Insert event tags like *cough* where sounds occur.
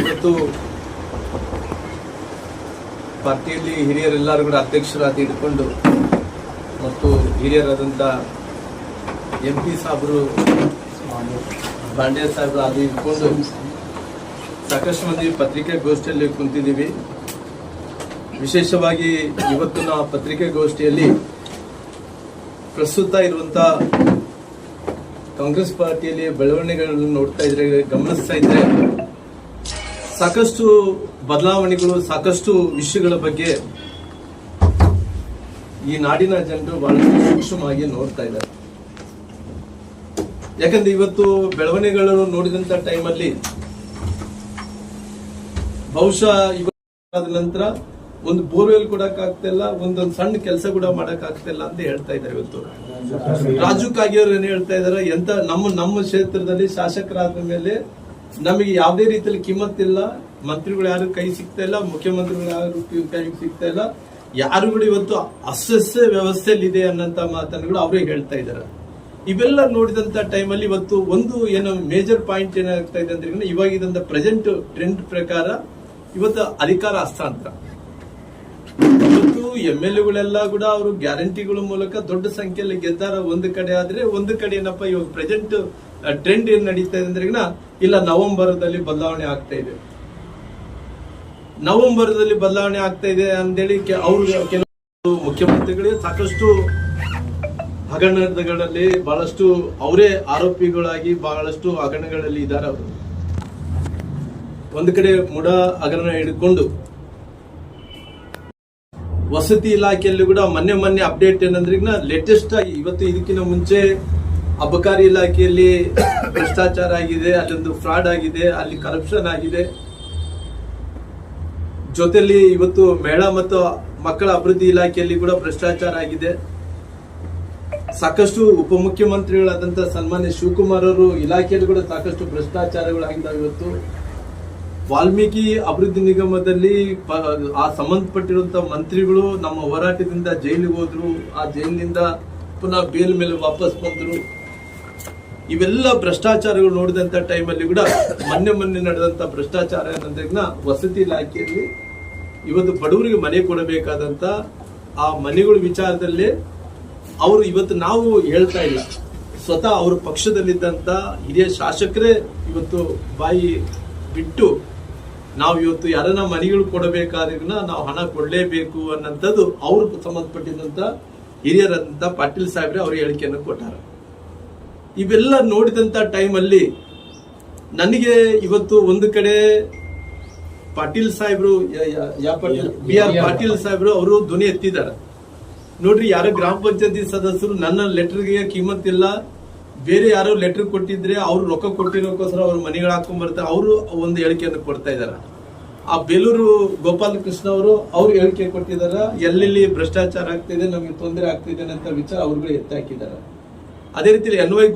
ಇವತ್ತು ಪಾರ್ಟಿಯಲ್ಲಿ ಹಿರಿಯರೆಲ್ಲರೂ ಕೂಡ ಅಧ್ಯಕ್ಷರಾಗಿ ಹಿಡ್ಕೊಂಡು ಮತ್ತು ಹಿರಿಯರಾದಂಥ ಎಂ ಪಿ ಸಾಹೇಬರು ಬಾಂಡೆ ಸಾಹೇಬರು ಅದು ಇಟ್ಕೊಂಡು ಸಾಕಷ್ಟು ಮಂದಿ ಪತ್ರಿಕಾಗೋಷ್ಠಿಯಲ್ಲಿ ಕುಂತಿದ್ದೀವಿ. ವಿಶೇಷವಾಗಿ ಇವತ್ತಿನ ಪತ್ರಿಕಾಗೋಷ್ಠಿಯಲ್ಲಿ ಪ್ರಸ್ತುತ ಇರುವಂಥ ಕಾಂಗ್ರೆಸ್ ಪಾರ್ಟಿಯಲ್ಲಿ ಬೆಳವಣಿಗೆಗಳನ್ನು ನೋಡ್ತಾ ಇದ್ರೆ ಗಮನಿಸ್ತಾ ಇದ್ರೆ ಸಾಕಷ್ಟು ಬದಲಾವಣೆಗಳು, ಸಾಕಷ್ಟು ವಿಷಯಗಳ ಬಗ್ಗೆ ಈ ನಾಡಿನ ಜನರು ಬಹಳಷ್ಟು ಸೂಕ್ಷ್ಮವಾಗಿ ನೋಡ್ತಾ ಇದ್ದಾರೆ. ಯಾಕಂದ್ರೆ ಇವತ್ತು ಬೆಳವಣಿಗೆಗಳನ್ನು ನೋಡಿದಂತ ಟೈಮಲ್ಲಿ ಬಹುಶಃ ಇವತ್ತಾದ ನಂತರ ಒಂದು ಬೋರ್ವೆಲ್ ಕೊಡಕ್ ಆಗ್ತಿಲ್ಲ ಒಂದೊಂದು ಸಣ್ಣ ಕೆಲಸ ಕೂಡ ಮಾಡಕ್ ಆಗ್ತಿಲ್ಲ ಅಂತ ಹೇಳ್ತಾ ಇದ್ದಾರೆ ಇವತ್ತು. ರಾಜು ಕಾಗಿಯವರು ಏನ್ ಹೇಳ್ತಾ ಇದಾರೆ ಎಂತ ನಮ್ಮ ನಮ್ಮ ಕ್ಷೇತ್ರದಲ್ಲಿ ಶಾಸಕರಾದ ಮೇಲೆ ನಮಗೆ ಯಾವುದೇ ರೀತಿಯಲ್ಲಿ ಕಿಮ್ಮತ್ತಿಲ್ಲ ಮಂತ್ರಿಗಳು ಯಾರು ಕೈ ಸಿಗ್ತಾ ಇಲ್ಲ, ಮುಖ್ಯಮಂತ್ರಿಗಳು ಯಾರು ಕೈ ಸಿಗ್ತಾ ಇಲ್ಲ. ಯಾರು ಕೂಡ ಇವತ್ತು ಅಸ್ವಸ್ಥ ವ್ಯವಸ್ಥೆಯಲ್ಲಿ ಇದೆ ಅನ್ನಂತ ಮಾತನ್ನುಗಳು ಅವರೇ ಹೇಳ್ತಾ ಇದ್ದಾರೆ. ಇವೆಲ್ಲ ನೋಡಿದಂತ ಟೈಮಲ್ಲಿ ಇವತ್ತು ಒಂದು ಏನು ಮೇಜರ್ ಪಾಯಿಂಟ್ ಏನಾಗ್ತಾ ಇದೆ ಅಂದ್ರೆ ಇವಾಗ ಇದೊಂದು ಪ್ರೆಸೆಂಟ್ ಟ್ರೆಂಡ್ ಪ್ರಕಾರ ಇವತ್ತು ಅಧಿಕಾರ ಹಸ್ತಾಂತರ. ಇವತ್ತು ಎಂ ಎಲ್ ಎಗಳೆಲ್ಲ ಕೂಡ ಅವರು ಗ್ಯಾರಂಟಿಗಳ ಮೂಲಕ ದೊಡ್ಡ ಸಂಖ್ಯೆಯಲ್ಲಿ ಗೆದ್ದಾರ ಒಂದು ಕಡೆ ಆದ್ರೆ ಒಂದು ಕಡೆ ಏನಪ್ಪ, ಇವಾಗ ಪ್ರೆಸೆಂಟ್ ಟ್ರೆಂಡ್ ಏನ್ ನಡೀತಾ ಇದೆ ಅಂದ್ರೆ ಇಲ್ಲ ನವೆಂಬರ್ದಲ್ಲಿ ಬದಲಾವಣೆ ಆಗ್ತಾ ಇದೆ. ನವೆಂಬರ್ದಲ್ಲಿ ಬದಲಾವಣೆ ಆಗ್ತಾ ಇದೆ ಅಂತೇಳಿ ಅವ್ರು ಕೆಲವು ಮುಖ್ಯಮಂತ್ರಿಗಳಿಗೆ ಸಾಕಷ್ಟು ಹಗರಣಗಳಲ್ಲಿ ಬಹಳಷ್ಟು ಅವರೇ ಆರೋಪಿಗಳಾಗಿ ಬಹಳಷ್ಟು ಹಗರಣಗಳಲ್ಲಿ ಇದ್ದಾರೆ ಅವರು. ಒಂದು ಕಡೆ ಮುಡ ಹಗರಣ ಹಿಡ್ಕೊಂಡು ವಸತಿ ಇಲಾಖೆಯಲ್ಲಿ ಕೂಡ ಮೊನ್ನೆ ಮೊನ್ನೆ ಅಪ್ಡೇಟ್ ಏನಂದ್ರೆ ಲೇಟೆಸ್ಟ್ ಆಗಿ ಇವತ್ತು ಇದಕ್ಕಿಂತ ಮುಂಚೆ ಅಬಕಾರಿ ಇಲಾಖೆಯಲ್ಲಿ *coughs* ಭ್ರಷ್ಟಾಚಾರ ಆಗಿದೆ, ಅಲ್ಲೊಂದು ಫ್ರಾಡ್ ಆಗಿದೆ, ಅಲ್ಲಿ ಕರಪ್ಷನ್ ಆಗಿದೆ. ಜೊತೆಯಲ್ಲಿ ಇವತ್ತು ಮಹಿಳಾ ಮತ್ತು ಮಕ್ಕಳ ಅಭಿವೃದ್ಧಿ ಇಲಾಖೆಯಲ್ಲಿ ಕೂಡ ಭ್ರಷ್ಟಾಚಾರ ಆಗಿದೆ. ಸಾಕಷ್ಟು ಉಪಮುಖ್ಯಮಂತ್ರಿಗಳಾದಂತಹ ಸನ್ಮಾನ್ಯ ಶಿವಕುಮಾರ್ ಅವರು ಇಲಾಖೆಯಲ್ಲಿ ಕೂಡ ಸಾಕಷ್ಟು ಭ್ರಷ್ಟಾಚಾರಗಳಾಗಿದ್ದಾವೆ ಇವತ್ತು. ವಾಲ್ಮೀಕಿ ಅಭಿವೃದ್ಧಿ ನಿಗಮದಲ್ಲಿ ಆ ಸಂಬಂಧಪಟ್ಟಿರುವಂತ ಮಂತ್ರಿಗಳು ನಮ್ಮ ಹೋರಾಟದಿಂದ ಜೈಲಿಗೆ ಹೋದ್ರು. ಆ ಜೈಲಿನಿಂದ ಪುನಃ ಬೇಲ್ ಮೇಲೆ ವಾಪಸ್ ಬಂದ್ರು. ಇವೆಲ್ಲ ಭ್ರಷ್ಟಾಚಾರಗಳು ನೋಡಿದಂತ ಟೈಮಲ್ಲಿ ಕೂಡ ಮೊನ್ನೆ ಮೊನ್ನೆ ನಡೆದಂತ ಭ್ರಷ್ಟಾಚಾರ ಏನಂದ್ರೆ ವಸತಿ ಇಲಾಖೆಯಲ್ಲಿ ಇವತ್ತು ಬಡವರಿಗೆ ಮನೆ ಕೊಡಬೇಕಾದಂತ ಆ ಮನೆಗಳ ವಿಚಾರದಲ್ಲಿ ಅವರು ಇವತ್ತು ನಾವು ಹೇಳ್ತಾ ಇಲ್ಲ. ಸ್ವತಃ ಅವರ ಪಕ್ಷದಲ್ಲಿದ್ದಂತ ಹಿರಿಯ ಶಾಸಕರೇ ಇವತ್ತು ಬಾಯಿ ಬಿಟ್ಟು ನಾವು ಇವತ್ತು ಯಾರನ್ನ ಮನೆಗಳು ಕೊಡಬೇಕಾದ್ರೆ ನಾವು ಹಣ ಕೊಡಲೇಬೇಕು ಅನ್ನಂಥದ್ದು ಅವ್ರಿಗೆ ಸಂಬಂಧಪಟ್ಟಿದಂತ ಹಿರಿಯರಂತ ಪಾಟೀಲ್ ಸಾಹೇಬ್ರೆ ಅವ್ರ ಹೇಳಿಕೆಯನ್ನು ಕೊಟ್ಟಾರ. ಇವೆಲ್ಲ ನೋಡಿದಂತ ಟೈಮಲ್ಲಿ ನನಗೆ ಇವತ್ತು ಒಂದು ಕಡೆ ಪಾಟೀಲ್ ಸಾಹೇಬ್ರು ಪಾಟೀಲ್ ಬಿ ಆರ್ ಪಾಟೀಲ್. ಸಾಹೇಬ್ರು ಅವರು ಧ್ವನಿ ಎತ್ತಿದ್ದಾರೆ. ನೋಡ್ರಿ ಯಾರೋ ಗ್ರಾಮ ಪಂಚಾಯತಿ ಸದಸ್ಯರು ನನ್ನ ಲೆಟರ್ಗೆ ಕಿಮ್ಮತ್ತಿಲ್ಲ. ಬೇರೆ ಯಾರೋ ಲೆಟರ್ ಕೊಟ್ಟಿದ್ರೆ ಅವ್ರು ರೊಕ್ಕ ಕೊಟ್ಟಿರೋಕ್ಕೋಸ್ಕರ ಅವ್ರ ಮನೆಗಳು ಹಾಕೊಂಡ್ ಬರ್ತಾರೆ ಅವರು ಒಂದು ಹೇಳಿಕೆಯನ್ನು ಕೊಡ್ತಾ ಇದಾರೆ ಆ ಬೇಲೂರು ಗೋಪಾಲ ಕೃಷ್ಣ ಅವರು ಅವ್ರು ಹೇಳಿಕೆ ಕೊಟ್ಟಿದ್ದಾರೆ. ಎಲ್ಲೆಲ್ಲಿ ಭ್ರಷ್ಟಾಚಾರ ಆಗ್ತಿದೆ, ನಮಗೆ ತೊಂದರೆ ಆಗ್ತಿದೆ ಅಂತ ವಿಚಾರ ಅವ್ರುಗಳು ಎತ್ತಾಕಿದ್ದಾರೆ ಅದೇ ರೀತಿಯಲ್ಲಿ ಎನ್ ವೈ